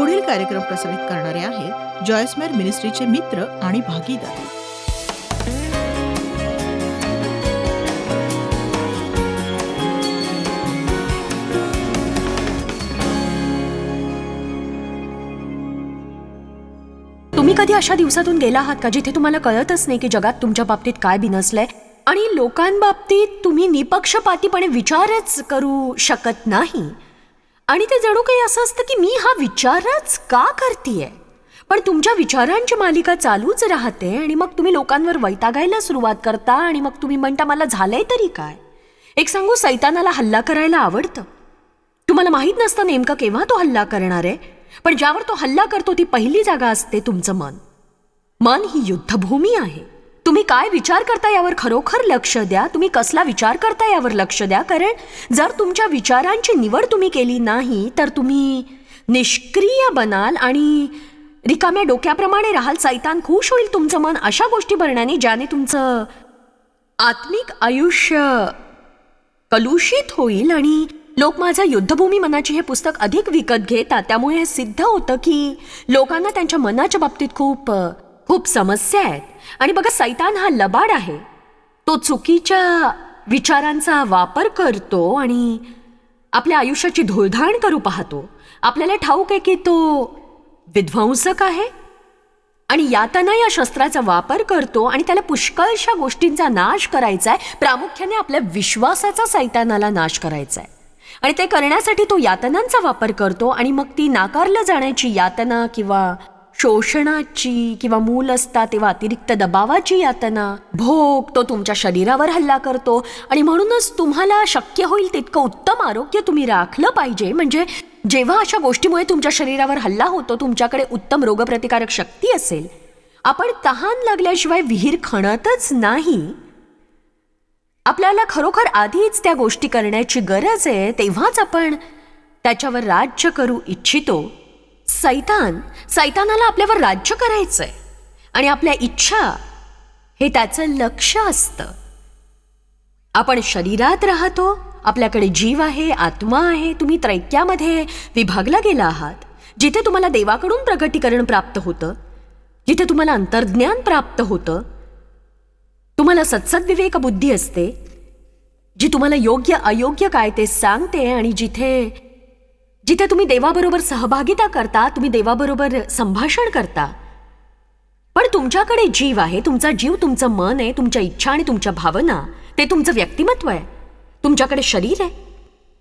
पुढील कार्यक्रम प्रसारित करणारे आहेत जॉयस्मेर मिनिस्ट्रीचे मित्र आणि भागीदार. तुम्ही कधी अशा दिवसातून गेला आहात का जिथे तुम्हाला कळतच नाही की जगात तुमच्या बाबतीत काय बिनसलंय? आणि लोकांबाबतीत तुम्ही निपक्षपातीपणे विचारच करू शकत नाही. आणि ते जणू काही असं असतं की मी हा विचारच का करतीये? पण तुमच्या विचारांची मालिका चालूच राहते आणि मग तुम्ही लोकांवर वैतागायला सुरुवात करता आणि मग तुम्ही म्हणता मला झालंय तरी काय? एक सांगू सैतानाला हल्ला करायला आवडतं. तुम्हाला माहीत नसतं नेमकं केव्हा तो हल्ला करणार आहे पण ज्यावर तो हल्ला करतो ती पहिली जागा असते तुमचं मन. मन ही युद्धभूमी आहे. तुम्ही काय विचार करता यावर खरोखर लक्ष द्या? तुम्ही कसला विचार करता यावर लक्ष द्या? कारण जर तुमच्या विचारांची निवड तुम्ही केली नाही तर तुम्ही निष्क्रिय बनाल आणि रिकाम्या डोक्याप्रमाणे राहाल. सैतान खुश होईल तुमचं मन अशा गोष्टी भरण्याने ज्याने तुमचं आत्मिक आयुष्य कलुषित होईल. आणि लोक माझं युद्धभूमी मनाची हे पुस्तक अधिक विकत घेतात. त्यामुळे हे सिद्ध होतं की लोकांना त्यांच्या मनाच्या बाबतीत खूप खूप समस्या आहेत. आणि बघा सैतान हा लबाड आहे. तो चुकीच्या विचारांचा वापर करतो आणि आपल्या आयुष्याची धुळधाण करू पाहतो. आपल्याला ठाऊक आहे की तो विध्वंसक आहे आणि यातना या शस्त्राचा वापर करतो आणि त्याला पुष्कळशा गोष्टींचा नाश करायचा आहे प्रामुख्याने आपल्या विश्वासाचा सैतानाला नाश करायचा आहे आणि ते करण्यासाठी तो यातनांचा वापर करतो आणि मग ती नाकारलं जाण्याची यातना किंवा शोषणाची किंवा मूल असता तेव्हा अतिरिक्त दबावाची यातना. भोग तो तुमच्या शरीरावर हल्ला करतो. आणि म्हणूनच तुम्हाला शक्य होईल तितकं उत्तम आरोग्य तुम्ही राखलं पाहिजे. म्हणजे जेव्हा अशा गोष्टीमुळे तुमच्या शरीरावर हल्ला होतो तुमच्याकडे उत्तम रोगप्रतिकारक शक्ती असेल. आपण तहान लागल्याशिवाय विहीर खणतच नाही. आपल्याला खरोखर आधीच त्या गोष्टी करण्याची गरज आहे तेव्हाच आपण त्याच्यावर राज्य करू इच्छितो. सैतान सैतानाला आपल्यावर राज्य करायचंय. आणि आपल्या इच्छा हे त्याचं लक्ष असतं. आपण शरीरात राहतो आपल्याकडे जीव आहे आत्मा आहे तुम्ही त्रैक्यामध्ये विभागला गेला आहात. जिथे तुम्हाला देवाकडून प्रगटीकरण प्राप्त होतं जिथे तुम्हाला अंतर्ज्ञान प्राप्त होतं तुम्हाला सत्सद्विवेक बुद्धी असते जी तुम्हाला योग्य अयोग्य काय ते सांगते आणि जिथे जिथे तुम्ही देवाबरोबर सहभागिता करता तुम्ही देवाबरोबर संभाषण करता. पण तुमच्याकडे जीव आहे तुमचा जीव तुमचं मन आहे तुमच्या इच्छा आणि तुमच्या भावना ते तुमचं व्यक्तिमत्व आहे. तुमच्याकडे शरीर आहे.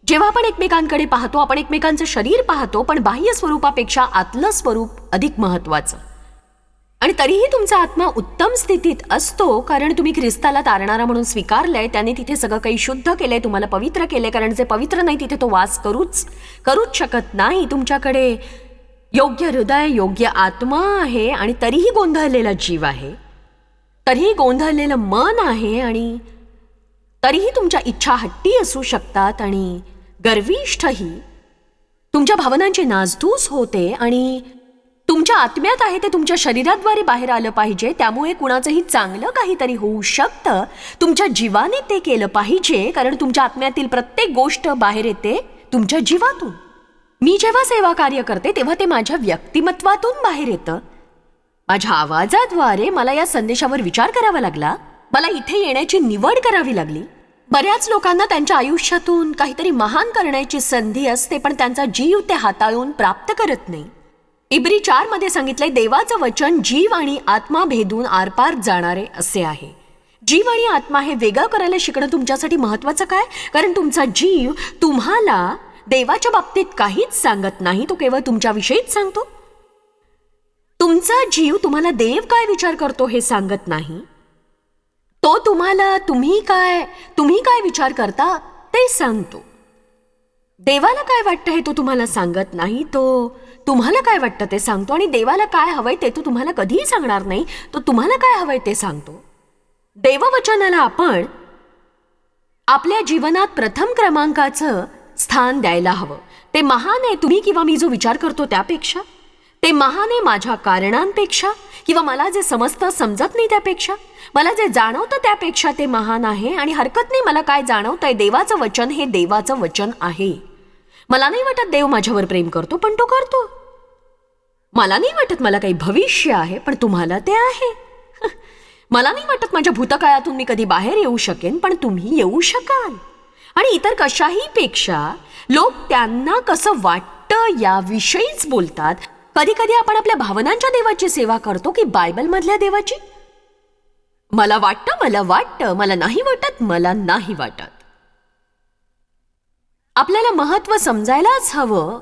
जेव्हा आपण एकमेकांकडे पाहतो आपण एकमेकांचं शरीर पाहतो पण बाह्य स्वरूपापेक्षा आतलं स्वरूप अधिक महत्वाचं तरीही तुमचा आत्मा उत्तम स्थितीत असतो कारण तुम्ही ख्रिस्ताला तारणारा म्हणून स्वीकारलंय त्याने तिथे सगळं काही शुद्ध केलंय तुम्हाला पवित्र केलंय कारण जे पवित्र नाही तिथे तो वास करूच करूच शकत नाही. तुमच्याकडे योग्य हृदय योग्य आत्मा आहे आणि तरीही गोंधळलेला जीव आहे. तरीही गोंधळलेलं मन आहे आणि तरीही तुमच्या इच्छा हट्टी असू शकतात आणि गर्विष्ठही तुमच्या भावनांची नासधूस होते आणि तुमच्या आत्म्यात आहे ते तुमच्या शरीराद्वारे बाहेर आलं पाहिजे त्यामुळे कुणाचंही चांगलं काहीतरी होऊ शकतं. तुमच्या जीवाने ते केलं पाहिजे कारण तुमच्या आत्म्यातील प्रत्येक गोष्ट बाहेर येते तुमच्या जीवातून. मी जेव्हा सेवा कार्य करते तेव्हा ते माझ्या व्यक्तिमत्वातून बाहेर येतं. माझ्या आवाजाद्वारे मला या संदेशावर विचार करावा लागला. मला इथे येण्याची निवड करावी लागली. बऱ्याच लोकांना त्यांच्या आयुष्यातून काहीतरी महान करण्याची संधी असते पण त्यांचा जीव ते हाताळून प्राप्त करत नाही. इब्री चारमध्ये सांगितलंय देवाचं वचन जीव आणि आत्मा भेदून आरपार जाणारे असे आहे. जीव आणि आत्मा हे वेगळं करायला शिकणं तुमच्यासाठी महत्वाचं काय? कारण तुमचा जीव तुम्हाला देवाच्या बाबतीत काहीच सांगत नाही तो केवळ तुमच्याविषयीच सांगतो. तुमचा जीव तुम्हाला देव काय विचार करतो हे सांगत नाही. तो तुम्हाला तुम्ही काय तुम्ही काय विचार करता ते सांगतो. देवाला काय वाटतं हे तो तुम्हाला सांगत नाही तो तुम्हाला काय वाटतं ते सांगतो? आणि देवाला काय हवंय ते तो तुम्हाला कधीही सांगणार नाही तो तुम्हाला काय हवंय ते सांगतो. देववचनाला आपण आपल्या जीवनात प्रथम क्रमांकाचं स्थान द्यायला हवं. ते महान आहे तुम्ही किंवा मी जो विचार करतो त्यापेक्षा ते महान आहे माझ्या कारणांपेक्षा किंवा मला जे समजतं समजत नाही त्यापेक्षा मला जे जाणवतं त्यापेक्षा ते महान आहे आणि हरकत नाही मला काय जाणवतंय देवाचं वचन हे देवाचं वचन आहे. मला नाही वाटत देव माझ्यावर प्रेम करतो पण तो करतो. मला नाही वाटत मला काही भविष्य आहे पण तुम्हाला ते आहे. मला नाही वाटत माझ्या भूतकाळातून मी कधी बाहेर येऊ शकेन पण तुम्ही येऊ शकाल. आणि इतर कशाही पेक्षा लोक त्यांना कसं वाटतं याविषयीच बोलतात. कधी कधी आपण आपल्या भावनांच्या देवाची सेवा करतो की बायबलमधल्या देवाची? मला वाटतं मला वाटतं मला नाही वाटत मला नाही वाटत. आपल्याला महत्त्व समजायलाच हवं.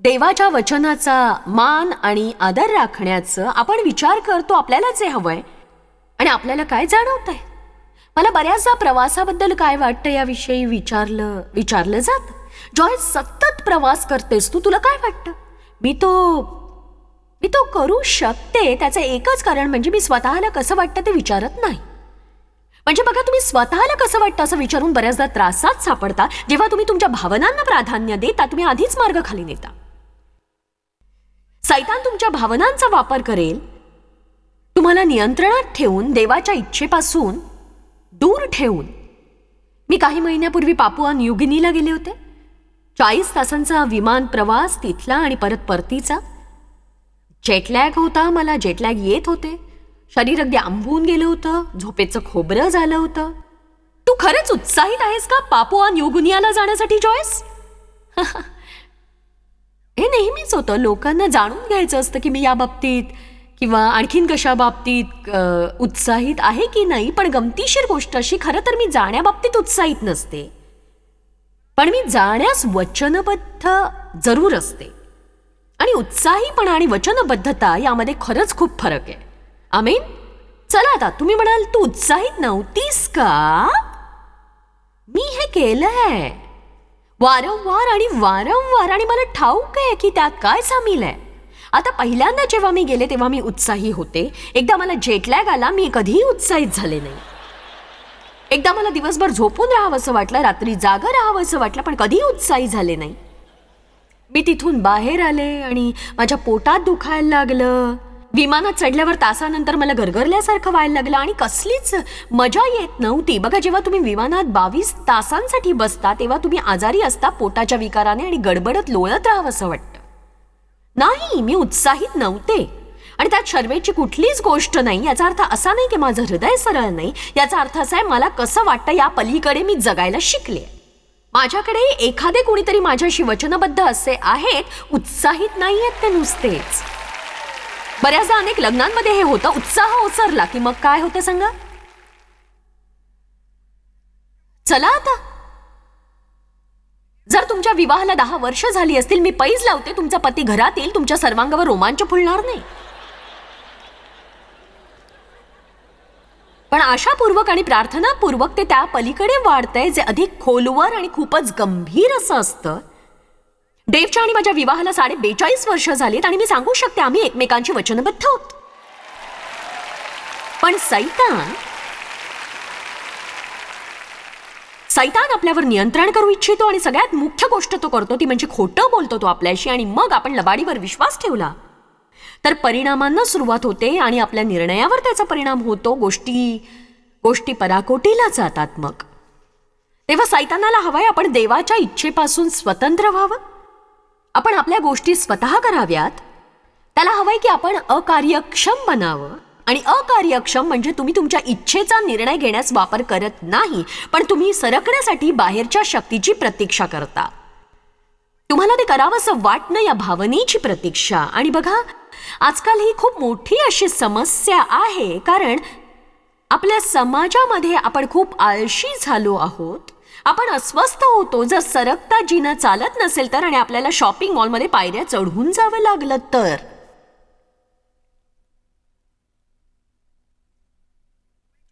देवाच्या वचनाचा मान आणि आदर राखण्याचं आपण विचार करतो आपल्यालाच हे हवंय. आणि आपल्याला काय जाणवत आहे मला बऱ्याचदा प्रवासाबद्दल काय वाटतं याविषयी विचारलं विचारलं जात. जॉय सतत प्रवास करतेस तू तुला काय वाटतं? मी तो मी तो करू शकते त्याचं एकच कारण म्हणजे मी स्वतःला कसं वाटतं ते विचारत नाही. म्हणजे बघा तुम्ही स्वतःला कसं वाटतं असं विचारून बऱ्याचदा त्रासात सापडता. जेव्हा तुम्ही तुमच्या भावनांना प्राधान्य देता तुम्ही आधीच मार्ग खाली नेता. सैतान तुमच्या भावनांचा वापर करेल? तुम्हाला नियंत्रणात ठेवून देवाच्या इच्छेपासून दूर ठेवून. मी काही महिन्यापूर्वी पापुआ न्यूगिनीला गेले होते. चाळीस तासांचा विमान प्रवास तिथला आणि परत परतीचा. जेटलॅग होता मला जेटलॅग येत होते. शरीर अगदी आंबून गेलं होतं झोपेचं खोबरं झालं होतं. तू खरंच उत्साहित आहेस का पापुआ न्यूगुनियाला जाण्यासाठी जॉयस? हे नेहमीच होतं. लोकांना जाणून घ्यायचं असतं की मी या बाबतीत किंवा आणखीन कशा बाबतीत उत्साहित आहे की नाही. पण गमतीशीर गोष्ट अशी खरं तर मी जाण्याबाबतीत उत्साहित नसते. पण मी जाण्यास वचनबद्ध जरूर असते. आणि उत्साहीपणा आणि वचनबद्धता यामध्ये खरंच खूप फरक आहे. आमीन? चला आता तुम्ही म्हणाल तू उत्साहित नव्हतीस का? मी हे केलंय वारंवार आणि वारंवार आणि मला ठाऊक आहे की त्यात काय सामील आहे. आता पहिल्यांदा जेव्हा मी गेले तेव्हा मी उत्साही होते. एकदा मला जेटलॅग आला मी कधीही उत्साहित झाले नाही. एकदा मला दिवसभर झोपून राहावंसं वाटलं रात्री जागं राहावंसं वाटलं पण कधीही उत्साही झाले नाही. मी तिथून बाहेर आले आणि माझ्या पोटात दुखायला लागलं. विमानात चढल्यावर तासानंतर मला घरघरल्यासारखं व्हायला लागलं आणि कसलीच मजा येत नव्हती. बघा जेव्हा तुम्ही विमानात बावीस तासांसाठी बसता तेव्हा तुम्ही आजारी असता पोटाच्या विकाराने आणि गडबडत लोळत राहावंसं वाटतं. नाही मी उत्साहित नव्हते. आणि त्यात शर्वेची कुठलीच गोष्ट नाही. याचा अर्थ असा नाही की माझं हृदय सरळ नाही. याचा अर्थ असा आहे मला कसं वाटतं या पलीकडे मी जगायला शिकले. माझ्याकडे एखादे कोणीतरी माझ्याशी वचनबद्ध असे आहेत. उत्साहित नाही आहेत ते नुसतेच. बऱ्याचदा अनेक लग्नांमध्ये हे होतं उत्साह ओसरला की मग काय होतं सांगा? चला आता. जर तुमच्या विवाहाला दहा वर्ष झाली असतील मी पैज लावते तुमचा पती घरात येईल तुमच्या सर्वांगावर रोमांच फुलणार नाही. पण आशापूर्वक आणि प्रार्थनापूर्वक ते त्या पलीकडे वाढतंय जे अधिक खोलवर आणि खूपच गंभीर असं असतं देवच्या आणि माझ्या विवाहाला साडे बेचाळीस वर्ष झालीत आणि मी सांगू शकते आम्ही एकमेकांची वचनबद्ध होत पण सैतान सैतान आपल्यावर नियंत्रण करू इच्छितो आणि सगळ्यात मुख्य गोष्ट तो करतो ती म्हणजे खोटं बोलतो तो आपल्याशी आणि मग आपण लबाडीवर विश्वास ठेवला. तर परिणामांना सुरुवात होते आणि आपल्या निर्णयावर त्याचा परिणाम होतो. गोष्टी गोष्टी पराकोटीला जातात मग. तेव्हा सैतानाला हवाय आपण देवाच्या इच्छेपासून स्वतंत्र व्हावं. आपण आपल्या गोष्टी स्वतः कराव्यात? त्याला हवंय की आपण अकार्यक्षम बनावं. आणि अकार्यक्षम म्हणजे तुम्ही तुमच्या इच्छेचा निर्णय घेण्यास वापर करत नाही पण तुम्ही सरकण्यासाठी बाहेरच्या शक्तीची प्रतीक्षा करता. तुम्हाला ते करावंसं वाटणं या भावनेची प्रतीक्षा. आणि बघा आजकाल ही खूप मोठी अशी समस्या आहे कारण आपल्या समाजामध्ये आपण खूप आळशी झालो आहोत. आपण अस्वस्थ होतो. जर सरकता जिनं चालत नसेल तर आणि आपल्याला शॉपिंग मॉलमध्ये पायऱ्या चढून जावं लागलं तर?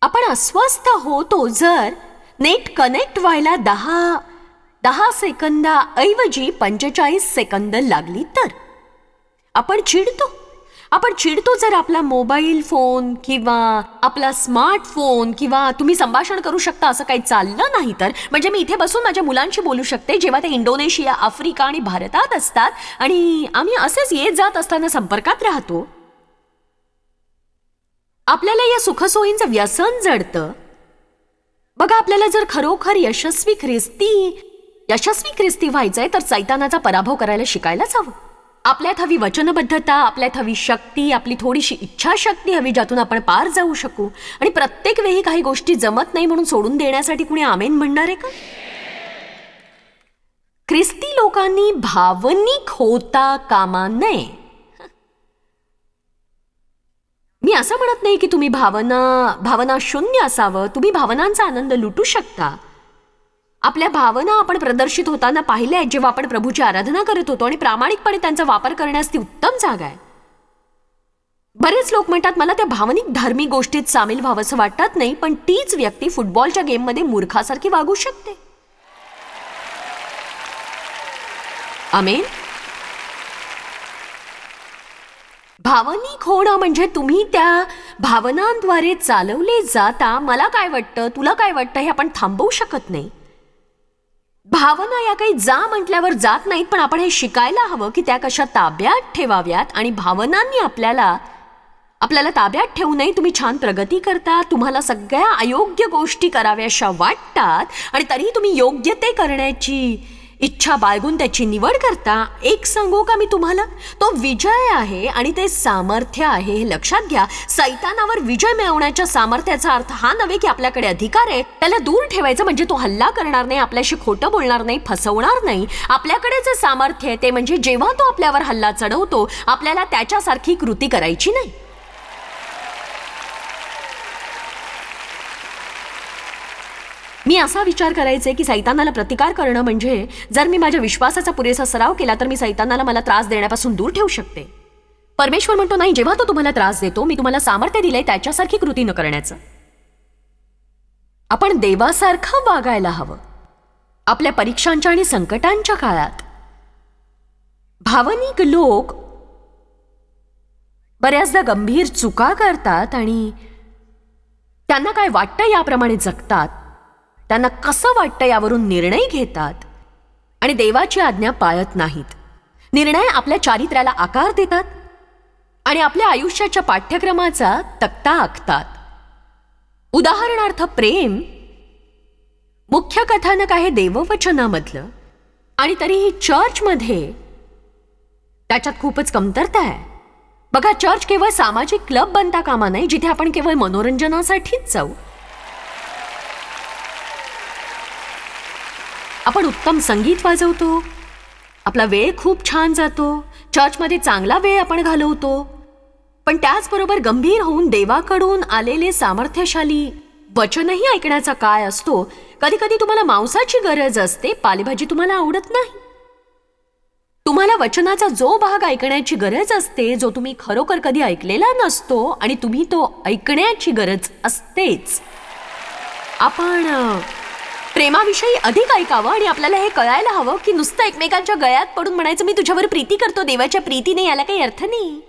आपण अस्वस्थ होतो जर नेट कनेक्ट व्हायला दहा दहा सेकंदाऐवजी पंचेचाळीस सेकंद लागली तर? आपण चिडतो. आपण चिडतो जर आपला मोबाईल फोन किंवा आपला स्मार्टफोन किंवा तुम्ही संभाषण करू शकता असं काही चाललं नाही तर? म्हणजे मी इथे बसून माझ्या मुलांशी बोलू शकते जेव्हा ते इंडोनेशिया आफ्रिका आणि भारतात असतात आणि आम्ही असेच येत जात असताना संपर्कात राहतो. आपल्याला या सुखसोयींचं व्यसन जडतं. बघा आपल्याला जर खरोखर यशस्वी ख्रिस्ती यशस्वी ख्रिस्ती व्हायचंय तर सैतानाचा पराभव करायला शिकायलाच हवं. आपल्यात हवी वचनबद्धता आपल्यात हवी शक्ती आपली थोडीशी इच्छाशक्ती हवी ज्यातून आपण पार जाऊ शकू. आणि प्रत्येक वेळी काही गोष्टी जमत नाही म्हणून सोडून देण्यासाठी कुणी आमेन म्हणणार आहे का? ख्रिस्ती लोकांनी भावनिक होता कामा नये. मी असं म्हणत नाही की तुम्ही भावना भावना शून्य असावं तुम्ही भावनांचा आनंद लुटू शकता. आपल्या भावना आपण प्रदर्शित होताना पाहिल्या आहेत जेव्हा आपण प्रभूची आराधना करत होतो आणि प्रामाणिकपणे त्यांचा वापर करण्यास ती उत्तम जागा आहे. बरेच लोक म्हणतात मला त्या भावनिक धार्मिक गोष्टीत सामील व्हावंसं वाटत नाही पण तीच व्यक्ती फुटबॉलच्या गेममध्ये मूर्खासारखी वागू शकते. आमेन. भावनिक होणं म्हणजे तुम्ही त्या भावनांद्वारे चालवले जाता. मला काय वाटतं तुला काय वाटतं हे आपण थांबवू शकत नाही. भावना या काही जा म्हटल्यावर जात नाहीत पण आपण हे शिकायला हवं की त्या कशा ताब्यात ठेवाव्यात आणि भावनांनी आपल्याला आपल्याला ताब्यात ठेवूनही तुम्ही छान प्रगती करता तुम्हाला सगळ्या अयोग्य गोष्टी कराव्याशा वाटतात आणि तरीही तुम्ही योग्य ते करण्याची इच्छा बाळगून त्याची निवड करता एक सांगू का मी तुम्हाला? तो विजय आहे आणि ते सामर्थ्य आहे हे लक्षात घ्या. सैतानावर विजय मिळवण्याच्या सामर्थ्याचा अर्थ हा नव्हे की आपल्याकडे अधिकार आहे त्याला दूर ठेवायचं म्हणजे तो हल्ला करणार नाही आपल्याशी खोटं बोलणार नाही फसवणार नाही. आपल्याकडे जे सामर्थ्य आहे ते म्हणजे जेव्हा तो आपल्यावर हल्ला चढवतो आपल्याला त्याच्यासारखी कृती करायची नाही. मी असा विचार करायचे की सैतानाला प्रतिकार करणं म्हणजे जर मी माझ्या विश्वासाचा पुरेसा सराव केला तर मी सैतानाला मला त्रास देण्यापासून दूर ठेवू शकते. परमेश्वर म्हणतो नाही जेव्हा तो तुम्हाला त्रास देतो मी तुम्हाला सामर्थ्य दिलंय त्याच्यासारखी कृती न करण्याचं. आपण देवासारखं वागायला हवं. आपल्या परीक्षांच्या आणि संकटांच्या काळात. भावनिक लोक बऱ्याचदा गंभीर चुका करतात आणि त्यांना काय वाटतं याप्रमाणे जगतात. त्यांना कसं वाटतं यावरून निर्णय घेतात? आणि देवाची आज्ञा पाळत नाहीत. निर्णय आपल्या चारित्र्याला आकार देतात आणि आपल्या आयुष्याच्या पाठ्यक्रमाचा तक्ता आखतात. उदाहरणार्थ प्रेम मुख्य कथानक आहे देववचनामधलं आणि तरीही चर्चमध्ये त्याच्यात खूपच कमतरता आहे. बघा चर्च केवळ सामाजिक क्लब बनता कामा नाही जिथे आपण केवळ मनोरंजनासाठीच जाऊ. आपण उत्तम संगीत वाजवतो. आपला वेळ खूप छान जातो. चर्चमध्ये चांगला वेळ आपण घालवतो. पण त्याचबरोबर गंभीर होऊन देवाकडून आलेले सामर्थ्यशाली वचनही ऐकण्याचा काय असतो. कधी कधी तुम्हाला मांसाची गरज असते. पालेभाजी तुम्हाला आवडत नाही. तुम्हाला वचनाचा जो भाग ऐकण्याची गरज असते जो तुम्ही खरोखर कधी ऐकलेला नसतो आणि तुम्ही तो ऐकण्याची गरज असतेच. आपण प्रेमाविषयी अधिक ऐकावं आणि आपल्याला हे कळायला हवं की नुसतं एकमेकांच्या गळ्यात पडून म्हणायचं मी तुझ्यावर प्रीती करतो देवाच्या प्रीतीने याला काही अर्थ नाही.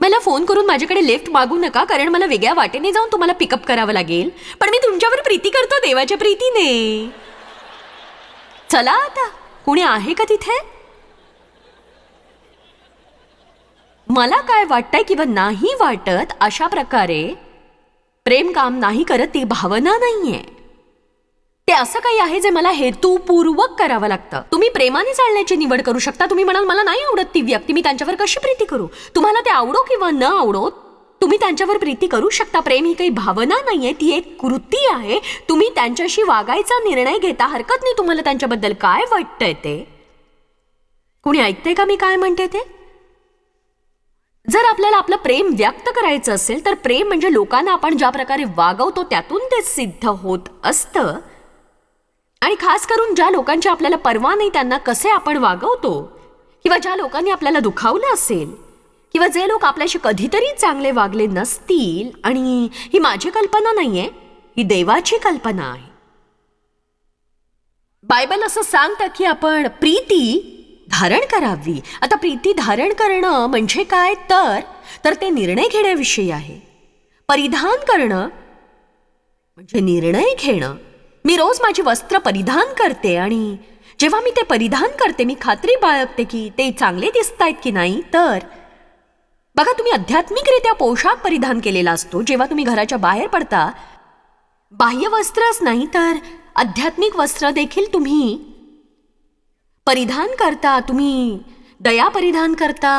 मला फोन करून माझ्याकडे लिफ्ट मागू नका कारण मला वेगळ्या वाटेने जाऊन तुम्हाला पिकअप करावं लागेल. पण मी तुमच्यावर प्रीती करतो देवाच्या प्रीतीने. चला आता. कुणी आहे का तिथे? मला काय वाटतंय किंवा नाही वाटत अशा प्रकारे प्रेम काम नाही करत ती भावना नाहीये. ते असं काही आहे जे मला हेतूपूर्वक करावं लागतं. तुम्ही प्रेमाने चालण्याची निवड करू शकता. तुम्ही म्हणाल मला नाही आवडत ती व्यक्ती मी त्यांच्यावर कशी प्रीती करू? तुम्हाला ते आवडो किंवा न आवडो तुम्ही त्यांच्यावर प्रीती करू शकता. प्रेम ही काही भावना नाही आहे ती एक कृती आहे. तुम्ही त्यांच्याशी वागायचा निर्णय घेता. हरकत नाही तुम्हाला त्यांच्याबद्दल. काय वाटतंय ते? कुणी ऐकतंय का मी काय म्हणते ते? जर आपल्याला आपलं प्रेम व्यक्त करायचं असेल तर प्रेम म्हणजे लोकांना आपण ज्या प्रकारे वागवतो त्यातून ते सिद्ध होत असतं. आणि खास करून ज्या लोकांची आपल्याला परवा नाही त्यांना कसे आपण वागवतो किंवा ज्या लोकांनी आपल्याला दुखावलं असेल किंवा जे लोक आपल्याशी कधीतरी चांगले वागले नसतील आणि ही माझी कल्पना नाही आहे ही देवाची कल्पना आहे. बायबल असं सांगतं की आपण प्रीती धारण करावी. आता प्रीती धारण करणं म्हणजे काय तर तर ते निर्णय घेण्याविषयी आहे. परिधान करणं म्हणजे निर्णय घेणं. मी रोज माझी वस्त्र परिधान करते आणि जेव्हा मी ते परिधान करते मी खात्री बाळगते की ते चांगले दिसत आहेत की नाही तर. बघा तुम्ही आध्यात्मिकरित्या पोशाख परिधान केलेला असतो. जेव्हा तुम्ही घराच्या बाहेर पडता बाह्य वस्त्रच नाही तर आध्यात्मिक वस्त्र देखील तुम्ही परिधान करता तुम्ही दया परिधान करता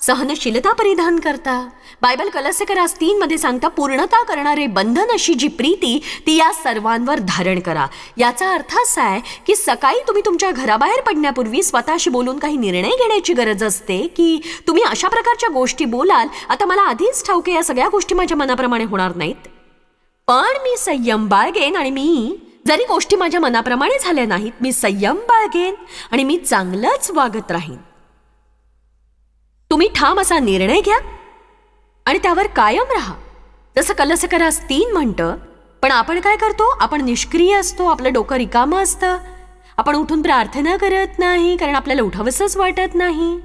सहनशीलता परिधान करता. बायबल कलस्यकरास तीन मध्ये सांगता पूर्णता करणारे बंधन अशी जी प्रीती ती या सर्वांवर धारण करा. याचा अर्थ असा आहे की सकाळी तुम्ही तुमच्या घराबाहेर पडण्यापूर्वी स्वतःशी बोलून काही निर्णय घेण्याची गरज असते की तुम्ही अशा प्रकारच्या गोष्टी बोलाल आता मला आधीच ठाऊके या सगळ्या गोष्टी माझ्या मनाप्रमाणे होणार नाहीत. पण मी संयम बाळगेन आणि मी जरी गोष्टी माझ्या मनाप्रमाणे झाल्या नाहीत मी संयम बाळगेन आणि मी चांगलंच वागत राहीन. तुम्ही ठाम असा निर्णय घ्या आणि त्यावर कायम राहा. जसं कलसकरास तीन म्हणतं पण आपण काय करतो? आपण निष्क्रिय असतो आपलं डोकं रिकामं असतं. आपण उठून प्रार्थना करत नाही कारण आपल्याला उठावंसंच वाटत नाही.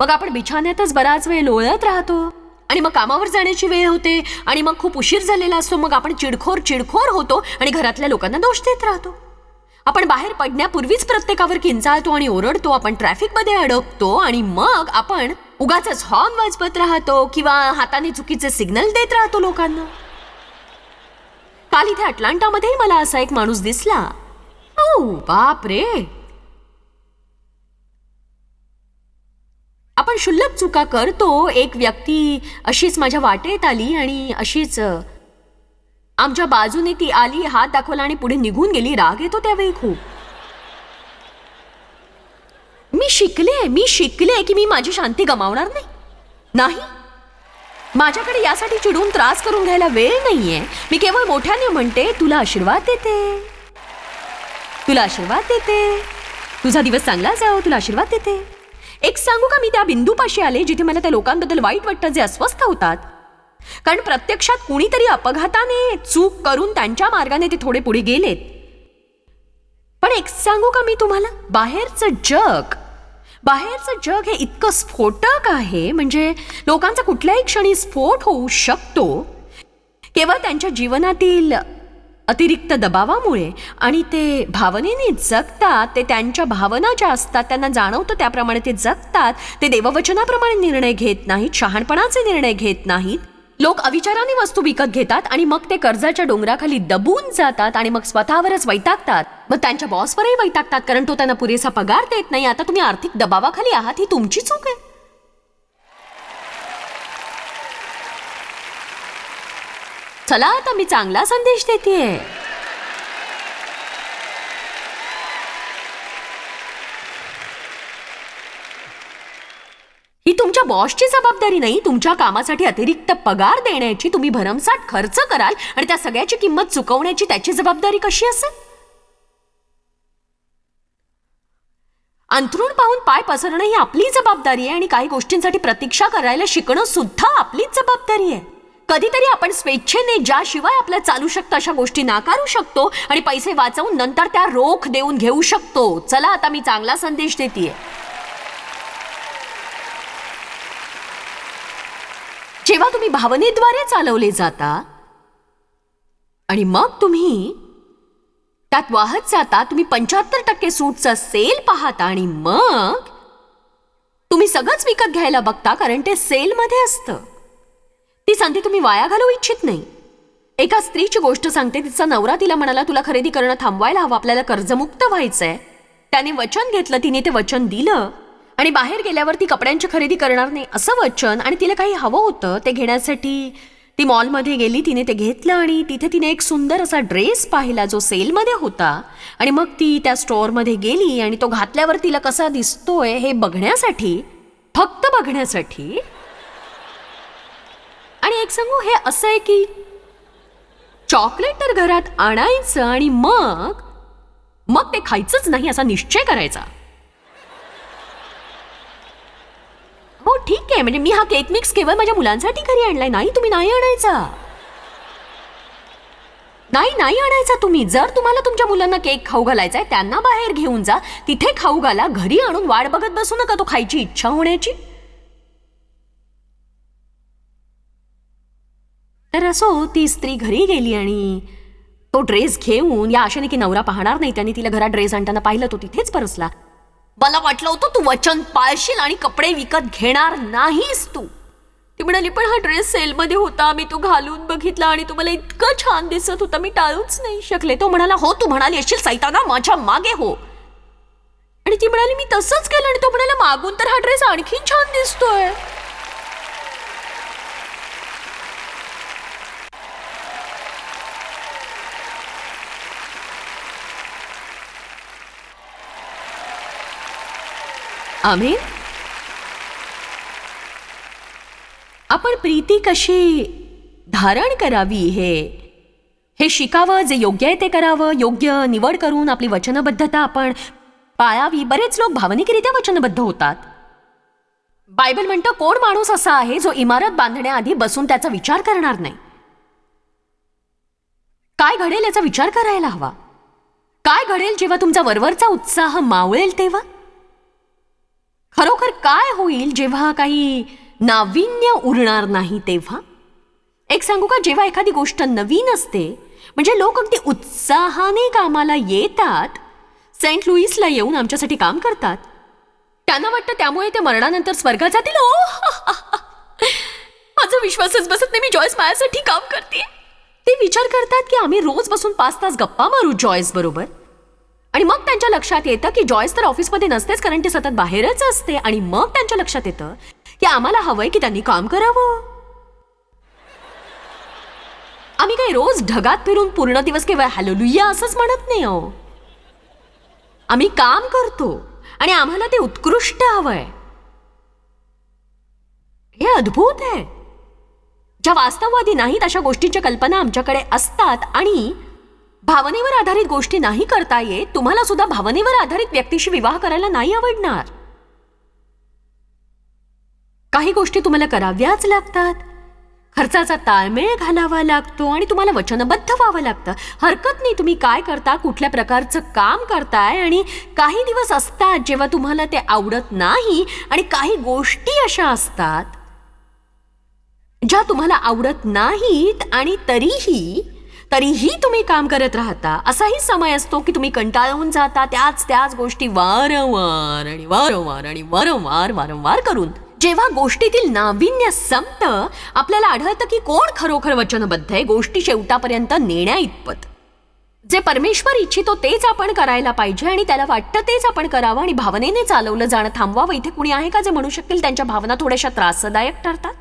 मग आपण बिछाण्यातच बराच वेळ लोळत राहतो. आणि मग कामावर जाण्याची वेळ होते आणि मग खूप उशीर झालेला असतो. मग आपण चिडखोर चिडखोर होतो आणि घरातल्या लोकांना दोष देत राहतो. आपण बाहेर पडण्यापूर्वीच प्रत्येकावर किंचाळतो आणि ओरडतो. आपण ट्रॅफिकमध्ये अडकतो आणि मग आपण उगाच हॉर्न वाजवत राहतो किंवा हाताने चुकीचे सिग्नल देत राहतो लोकांना. काल इथे अटलांटामध्येही मला असा एक माणूस दिसला. ओ बाप रे आपण शुल्लक चुका करतो एक व्यक्ती अशीच माझ्या वाटेत आली आणि अशीच आमच्या बाजूने ती आली हात दाखवला आणि पुढे निघून गेली. राग येतो त्यावेळी खूप. मी शिकले मी शिकले की मी माझी शांती गमावणार नाही. नाही. माझ्याकडे यासाठी चिडून त्रास करून घ्यायला वेळ नाहीये. मी केवळ मोठ्याने म्हणते तुला आशीर्वाद देते. तुला आशीर्वाद देते. तुझा दिवस चांगला जाओ तुला आशीर्वाद देते. एक सांगू का मी त्या बिंदूपाशी आले जिथे मला त्या लोकांबद्दल वाईट वाटतं जे अस्वस्थ होतात? कारण प्रत्यक्षात कुणीतरी अपघाताने चूक करून त्यांच्या मार्गाने ते थोडे पुढे गेलेत. पण एक सांगू का मी तुम्हाला? बाहेरचं जग बाहेरचं जग हे इतकं स्फोटक आहे. म्हणजे लोकांचा कुठल्याही क्षणी स्फोट होऊ शकतो. केवळ त्यांच्या जीवनातील अतिरिक्त दबावामुळे आणि ते भावनेने जगतात ते त्यांच्या भावना ज्या असतात त्यांना जाणवतं त्याप्रमाणे ते जगतात ते देववचनाप्रमाणे निर्णय घेत नाहीत शहाणपणाचे निर्णय घेत नाहीत. लोक अविचाराने वस्तू विकत घेतात आणि मग ते कर्जाच्या डोंगराखाली दबून जातात आणि मग स्वतःवरच वैतागतात. मग त्यांच्या बॉसवरही वैतागतात कारण तो त्यांना पुरेसा पगार देत नाही. आता तुम्ही आर्थिक दबावाखाली आहात ही तुमची चूक आहे. चला आता मी चांगला संदेश देते ही तुमच्या बॉसची जबाबदारी नाही तुमच्या कामासाठी अतिरिक्त पगार देण्याची तुम्ही भरमसाठ खर्च कराल आणि त्या सगळ्याची किंमत चुकवण्याची त्याची जबाबदारी कशी असेल? अंथरूण पाहून पाय पसरणं ही आपली जबाबदारी आहे आणि काही गोष्टींसाठी प्रतीक्षा करायला शिकणं सुद्धा आपलीच जबाबदारी आहे. कधीतरी आपण स्वेच्छेने ज्याशिवाय आपल्या चालू शकतं अशा गोष्टी नाकारू शकतो आणि पैसे वाचवून नंतर त्या रोख देऊन घेऊ शकतो. चला आता मी चांगला संदेश देते जेव्हा तुम्ही भावनेद्वारे चालवले जाता आणि मग तुम्ही त्यात वाहत जाता तुम्ही पंच्याहत्तर टक्के सूटचा सेल पाहता आणि मग तुम्ही सगळंच विकत घ्यायला बघता कारण ते सेलमध्ये असतं. ती संधी तुम्ही वाया घालवू इच्छित नाही. एका स्त्रीची गोष्ट सांगते तिचा नवरा तिला म्हणाला तुला खरेदी करणं थांबवायला हवं आपल्याला कर्जमुक्त व्हायचंय. त्याने वचन घेतलं तिने ते वचन दिलं आणि बाहेर गेल्यावर ती कपड्यांची खरेदी करणार नाही असं वचन आणि तिला काही हवं होतं ते घेण्यासाठी ती मॉलमध्ये गेली तिने ते घेतलं आणि तिथे तिने एक सुंदर असा ड्रेस पाहिला जो सेलमध्ये होता आणि मग ती त्या स्टोअरमध्ये गेली आणि तो घातल्यावर तिला कसा दिसतोय हे बघण्यासाठी फक्त बघण्यासाठी एक सांगू हे असं आहे की चॉकलेट तर घरात आणायचं आणि मग मग ते खायचंच नाही असा निश्चय करायचा. हो ठीक आहे. म्हणजे मी हा केक मिक्स केवळ माझ्या मुलांसाठी घरी आणलाय. नाही तुम्ही नाही आणायचा. नाही नाही आणायचा तुम्ही. जर तुम्हाला तुमच्या मुलांना केक खाऊ घालायचा आहे त्यांना बाहेर घेऊन जा. तिथे खाऊ घाला. घरी आणून वाट बघत बसू नका. तो खायची इच्छा होण्याची. तर असो ती स्त्री घरी गेली आणि तो ड्रेस घेऊन या आशेने की नवरा पाहणार नाही त्याने तिला घरात ड्रेस आणताना पाहिलं तो तिथेच परसला. मला वाटलं होतं तू वचन पाळशील आणि कपडे विकत घेणार नाहीस तू. ती म्हणाली पण हा ड्रेस सेलमध्ये होता मी तो घालून बघितला आणि तुम्हाला इतकं छान दिसत होता मी टाळूच नाही शकले. तो म्हणाला हो तू म्हणाली असेल सैताना माझ्या मागे हो. आणि ती ती म्हणाली मी तसंच केलं. आणि तो म्हणाला मागून तर हा ड्रेस आणखीन छान दिसतोय. आम्ही? आपण प्रीती कशी धारण करावी हे? हे शिकावं जे योग्य आहे ते करावं योग्य निवड करून आपली वचनबद्धता आपण पाळावी. बरेच लोक भावनिकरित्या वचनबद्ध होतात. बायबल म्हणतं कोण माणूस असा आहे जो इमारत बांधण्याआधी बसून त्याचा विचार करणार नाही? काय घडेल याचा विचार करायला हवा? काय घडेल जेव्हा तुमचा वरवरचा उत्साह मावळेल तेव्हा? खरोखर काय होईल जेव्हा काही नाविन्य उरणार नाही तेव्हा? एक सांगू का जेव्हा एखादी गोष्ट नवीन असते म्हणजे लोक अगदी उत्साहाने कामाला येतात सेंट लुईसला येऊन आमच्यासाठी काम करतात. त्यांना वाटतं त्यामुळे ते मरणानंतर स्वर्गात जातील. ओ! माझा विश्वासच बसत नाही मी जॉयस माझ्यासाठी काम करते. ते विचार करतात की आम्ही रोज बसून पाच तास गप्पा मारू जॉयस बरोबर? आणि मग त्यांच्या लक्षात येतं की जॉयस तर ऑफिसमध्ये नसतेच कारण ती सतत बाहेरच असते. आणि मग त्यांच्या लक्षात येतं की आम्हाला हवंय की त्यांनी काम करावं. आम्ही काही रोज ढगात फिरून पूर्ण दिवस केवळ हॅलोलुया असंच म्हणत नाही हो आम्ही काम करतो आणि आम्हाला ते उत्कृष्ट हवंय. हे अद्भुत आहे. ज्या वास्तववादी नाहीत अशा गोष्टींच्या कल्पना आमच्याकडे असतात आणि भावनेवर आधारित गोष्टी नाही करता येत तुम्हाला सुद्धा भावनेवर आधारित व्यक्तीशी विवाह करायला नाही आवडणार. काही गोष्टी तुम्हाला कराव्याच लागतात. खर्चाचा ताळमेळ घालावा लागतो आणि तुम्हाला वचनबद्ध व्हावं लागतं. हरकत नाही तुम्ही काय करता कुठल्या प्रकारचं काम करताय आणि काही दिवस असतात जेव्हा तुम्हाला ते आवडत नाही आणि काही गोष्टी अशा असतात ज्या तुम्हाला आवडत नाहीत आणि तरीही तरीही तुम्ही काम करत राहता. असाही समय असतो की तुम्ही कंटाळून जाता. त्याच त्याच गोष्टी वारंवार आणि वारंवार आणि वारंवार वारंवार करून. जेव्हा गोष्टीतील नाविन्य संपतं आपल्याला आढळतं की कोण खरोखर वचनबद्ध आहे गोष्टी शेवटापर्यंत नेण्या इतपत. जे परमेश्वर इच्छितो तेच आपण करायला पाहिजे आणि त्याला वाटतं तेच आपण करावं आणि भावनेने चालवलं जाणं थांबवावं. इथे कुणी आहे का जे म्हणू शकतील त्यांच्या भावना थोड्याशा त्रासदायक ठरतात?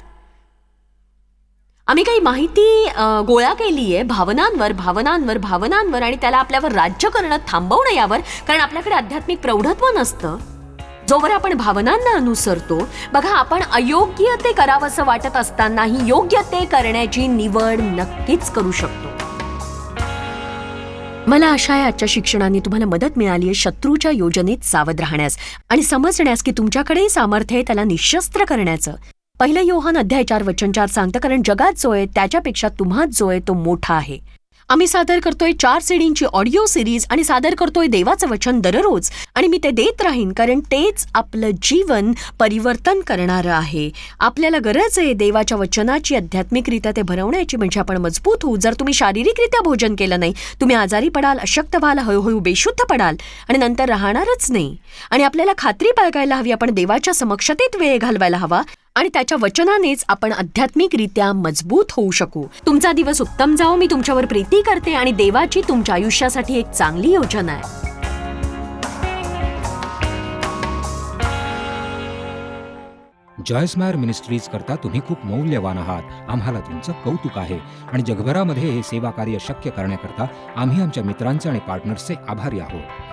आम्ही काही माहिती गोळा केली आहे भावनांवर भावनांवर भावनांवर आणि त्याला आपल्यावर राज्य करणं थांबवणं यावर कारण आपल्याकडे आध्यात्मिक प्रौढत्व नसतं. जोवर आपण भावनांना अनुसरतो बघा आपण अयोग्य ते करावंसं वाटत असतानाही योग्य ते करण्याची निवड नक्कीच करू शकतो. मला आशा आहे आजच्या शिक्षणाने तुम्हाला मदत मिळाली आहे शत्रूच्या योजनेत सावध राहण्यास आणि समजण्यास की तुमच्याकडेही सामर्थ्य आहे त्याला निशस्त्र करण्याचं. पहिलं योहान अध्याय चार वचन चार सांगतं कारण जगात जो आहे त्याच्यापेक्षा तुम्हात जो आहे तो मोठा आहे. आम्ही सादर करतोय चार सीडींची ऑडिओ सिरीज आणि सादर करतोय देवाचं वचन दररोज. आणि मी ते देत राहीन कारण तेच आपलं जीवन परिवर्तन करणारं आहे. आपल्याला गरज आहे देवाच्या वचनाची आध्यात्मिकरित्या ते भरवण्याची म्हणजे आपण मजबूत होऊ. जर तुम्ही शारीरिकरित्या भोजन केलं नाही तुम्ही आजारी पडाल अशक्त व्हाल हळूहळू बेशुद्ध पडाल आणि नंतर राहणारच नाही. आणि आपल्याला खात्री बाळगायला हवी आपण देवाच्या समक्षतेत वेळ घालवायला हवा. आणि त्याच्या वचनानेच आपण आध्यात्मिकरित्या मजबूत होऊ शकू. तुमचा दिवस उत्तम जाओ मी तुमच्यावर प्रीती करते आणि देवाची तुमच्या आयुष्यासाठी एक चांगली योजना आहे. जॉयस्मायर मिनिस्ट्रीज करता तुम्ही खूप मौल्यवान आहात. आम्हाला तुमचं कौतुक आहे. आणि जगभरामध्ये हे सेवा कार्य शक्य करण्याकरता आम्ही आमच्या मित्रांचे आणि पार्टनर्सचे आभारी आहोत.